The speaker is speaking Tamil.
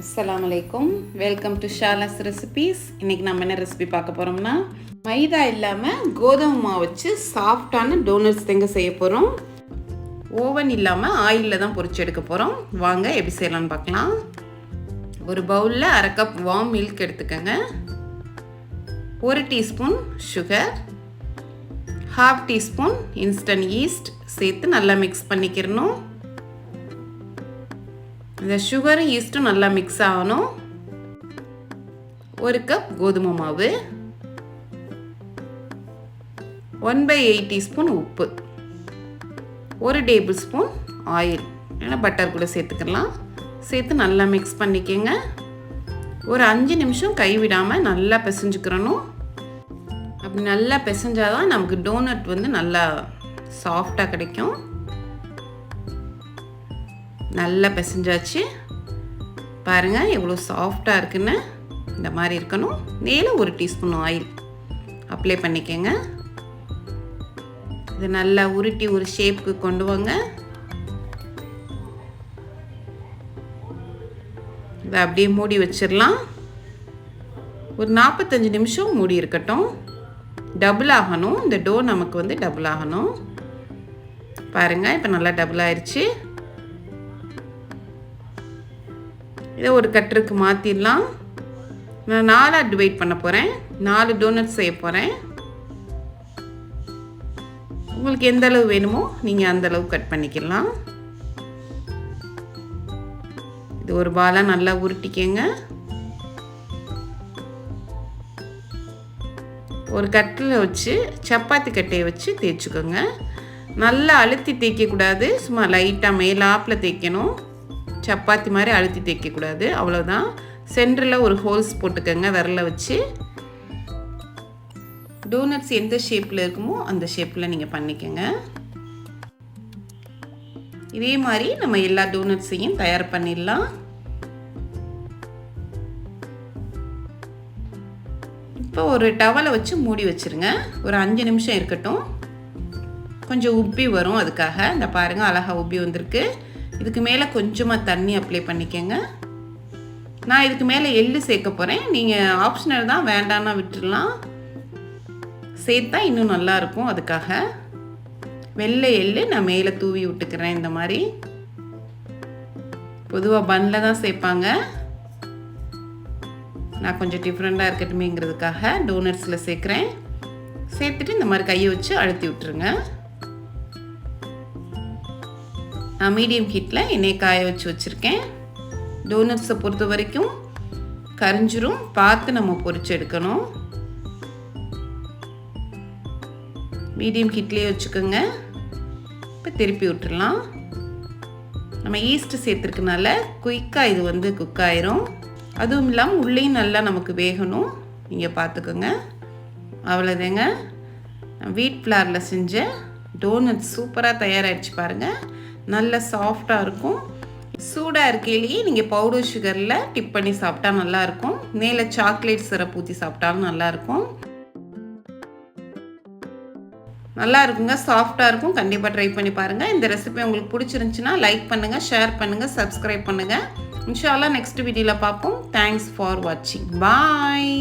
அஸ்லாம் அலைக்கும் வெல்கம் டு ஷாலாஸ் ரெசிபீஸ் இன்றைக்கி நம்ம என்ன ரெசிபி பார்க்க போகிறோம்னா மைதா இல்லாமல் கோதுமை மாவு வச்சு சாஃப்டான டோனட்ஸ் தேங்க செய்ய போகிறோம் ஓவன் இல்லாமல் ஆயிலில் தான் பொறிச்சு எடுக்க போகிறோம் வாங்க எப்படி செய்யலாம்னு பார்க்கலாம். ஒரு பவுலில் அரை கப் வார்ம் மில்க் எடுத்துக்கோங்க. ஒரு teaspoon sugar half teaspoon instant yeast சேர்த்து நல்லா மிக்ஸ் பண்ணிக்கிறணும். இந்த சுகரும் ஈஸ்ட்டும் நல்லா மிக்ஸ் ஆகணும். ஒரு கப் கோதுமை மாவு. ஒன் பை எயிட் டீஸ்பூன் உப்பு. ஒரு டேபிள் ஸ்பூன் ஆயில் இல்லைன்னா பட்டர் கூட சேர்த்துக்கலாம். சேர்த்து நல்லா மிக்ஸ் பண்ணிக்கோங்க. ஒரு அஞ்சு நிமிஷம் கைவிடாமல் நல்லா பிசைஞ்சுக்கிறணும். அப்படி நல்லா பிசைஞ்சாதான் நமக்கு டோனட் வந்து நல்லா சாஃப்டாக கிடைக்கும். நல்லா பிசைஞ்சாச்சு. பாருங்கள் எவ்வளோ சாஃப்டாக இருக்குன்னு. இந்த மாதிரி இருக்கணும். மேலே ஒரு டீஸ்பூன் ஆயில் அப்ளை பண்ணிக்கோங்க. இது நல்லா உருட்டி ஒரு ஷேப்புக்கு கொண்டு வாங்க. இதை அப்படியே மூடி வச்சிடலாம். ஒரு நாற்பத்தஞ்சு நிமிஷம் மூடி இருக்கட்டும். டபுள் ஆகணும். இந்த டோ நமக்கு வந்து டபுள் ஆகணும். பாருங்கள் இப்போ நல்லா டபுள் ஆயிடுச்சு இதை ஒரு கட்டருக்கு மாற்றிடலாம் நான் நாலாக டிவைட் பண்ண போகிறேன் நாலு டோனட் செய்ய போகிறேன் உங்களுக்கு எந்த அளவு வேணுமோ நீங்கள் அந்த அளவு கட் பண்ணிக்கலாம். இது ஒரு பாலாக நல்லா உருட்டிக்கங்க. ஒரு கட்டில் வச்சு சப்பாத்தி கட்டையை வச்சு தேய்ச்சிக்கோங்க. நல்லா அழுத்தி தேய்க்கக்கூடாது. சும்மா லைட்டாக மேலாப்பில் தேய்க்கணும். சப்பாத்தி மாதிரி அழுத்தி தேய்க்கக்கூடாது. அவ்வளோதான் சென்டரில் ஒரு ஹோல்ஸ் போட்டுக்கோங்க விரல வச்சு. டோனட்ஸ் எந்த ஷேப்பில் இருக்குமோ அந்த ஷேப்பில் நீங்கள் பண்ணிக்கோங்க. இதே மாதிரி நம்ம எல்லா டோனட்ஸையும் தயார் பண்ணிடலாம். இப்போ ஒரு டவலை வச்சு மூடி வச்சுருங்க. ஒரு அஞ்சு நிமிஷம் இருக்கட்டும். கொஞ்சம் உப்பி வரும் அதுக்காக. இந்த பாருங்கள் அழகாக உப்பி வந்திருக்கு. இதுக்கு மேலே கொஞ்சமாக தண்ணி அப்ளை பண்ணிக்கோங்க. நான் இதுக்கு மேலே எள்ளு சேர்க்க போகிறேன் நீங்கள் ஆப்ஷனல் தான் வேண்டான்னா விட்டுடலாம் சேர்த்தா இன்னும் நல்லாயிருக்கும் அதுக்காக. வெள்ளை எள்ளு நான் மேலே தூவி விட்டுக்கிறேன் இந்த மாதிரி. பொதுவாக பன்னில் தான் சேர்ப்பாங்க. நான் கொஞ்சம் டிஃப்ரெண்ட்டாக இருக்கட்டுமேங்கிறதுக்காக டோனட்ஸில் சேர்க்குறேன். சேர்த்துட்டு இந்த மாதிரி கையை வச்சு அழுத்தி விட்டுருங்க. நான் மீடியம் ஹீட்டில் எண்ணெய் காய வச்சு வச்சுருக்கேன். டோனட்ஸை பொறுத்த வரைக்கும் கரிஞ்சிரும். பார்த்து நம்ம பொறிச்சு எடுக்கணும். மீடியம் ஹீட்லேயே வச்சுக்கோங்க. இப்போ திருப்பி விட்டுடலாம் நம்ம ஈஸ்ட்டு சேர்த்துருக்கனால குயிக்காக இது வந்து குக் ஆயிரும். அதுவும் இல்லாமல் உள்ளேயும் நல்லா நமக்கு வேகணும். நீங்கள் பார்த்துக்கோங்க. அவ்வளோதாங்க வீட் ஃப்ளாரில் செஞ்ச டோனட் சூப்பராக தயாராகிடுச்சு பாருங்கள் நல்ல சாஃப்டாக இருக்கும். சூடாக இருக்கையிலேயே நீங்கள் பவுடர் சுகரில் டிப் பண்ணி சாப்பிட்டா நல்லாயிருக்கும் மேலே சாக்லேட் சிரப் ஊற்றி சாப்பிட்டாலும் நல்லாயிருக்கும் நல்லா இருக்குங்க சாஃப்டாக இருக்கும். கண்டிப்பாக ட்ரை பண்ணி பாருங்கள் இந்த ரெசிபி உங்களுக்கு பிடிச்சிருந்துச்சின்னா லைக் பண்ணுங்கள் ஷேர் பண்ணுங்கள் சப்ஸ்கிரைப் பண்ணுங்கள் இன்ஷால்லாம் நெக்ஸ்ட் வீடியோவில் பார்ப்போம். தேங்க்ஸ் ஃபார் வாட்சிங் பாய்